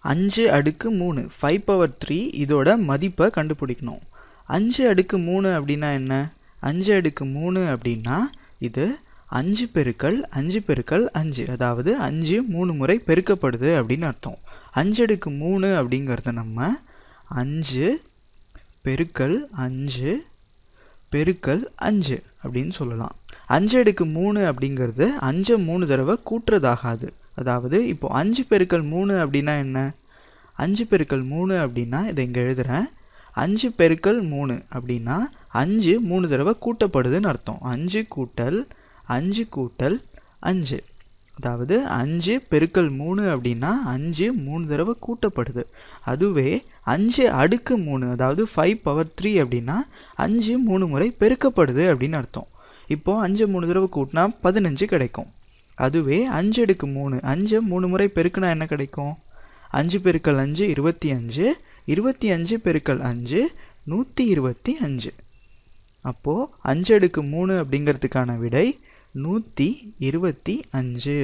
அஞ்சு அடுக்கு மூணு. ஃபைவ் பவர் த்ரீ இதோட மதிப்பை கண்டுபிடிக்கணும். அஞ்சு அடுக்கு மூணு அப்படின்னா என்ன? அஞ்சு அடுக்கு மூணு அப்படின்னா இது அஞ்சு பெருக்கல் அஞ்சு பெருக்கல் அஞ்சு. அதாவது அஞ்சு மூணு முறை பெருக்கப்படுது அப்படின்னு அர்த்தம். அஞ்சு அடுக்கு மூணு அப்படிங்கிறத நம்ம அஞ்சு பெருக்கல் அஞ்சு பெருக்கல் அஞ்சு அப்படின்னு சொல்லலாம். அஞ்சு அடுக்கு மூணு அப்படிங்கிறது அஞ்சை மூணு தடவை கூட்டுறதாகாது. அதாவது இப்போ அஞ்சு பெருக்கல் மூணு அப்படின்னா என்ன? அஞ்சு பெருக்கல் மூணு அப்படின்னா இதை இங்கே எழுதுகிறேன் அஞ்சு பெருக்கல் மூணு அப்படின்னா அஞ்சு மூணு தடவை கூட்டப்படுதுன்னு அர்த்தம். அஞ்சு கூட்டல் அஞ்சு கூட்டல் அஞ்சு. அதாவது அஞ்சு பெருக்கல் மூணு அப்படின்னா அஞ்சு மூணு தடவை கூட்டப்படுது. அதுவே அஞ்சு அடுக்கு மூணு அதாவது ஃபைவ் பவர் த்ரீ அப்படின்னா அஞ்சு மூணு முறை பெருக்கப்படுது அப்படின்னு அர்த்தம். இப்போது அஞ்சு மூணு தடவை கூட்டினா பதினஞ்சு கிடைக்கும். அதுவே அஞ்சு அடுக்கு மூணு. அஞ்சு மூணு முறை பெருக்குனா என்ன கிடைக்கும்? அஞ்சு பெருக்கல் அஞ்சு இருபத்தி அஞ்சு. இருபத்தி அஞ்சு பெருக்கல் அஞ்சு நூற்றி இருபத்தி அஞ்சு. அப்போது அஞ்சு அடுக்கு மூணு அப்படிங்கிறதுக்கான விடை நூற்றி இருபத்தி அஞ்சு.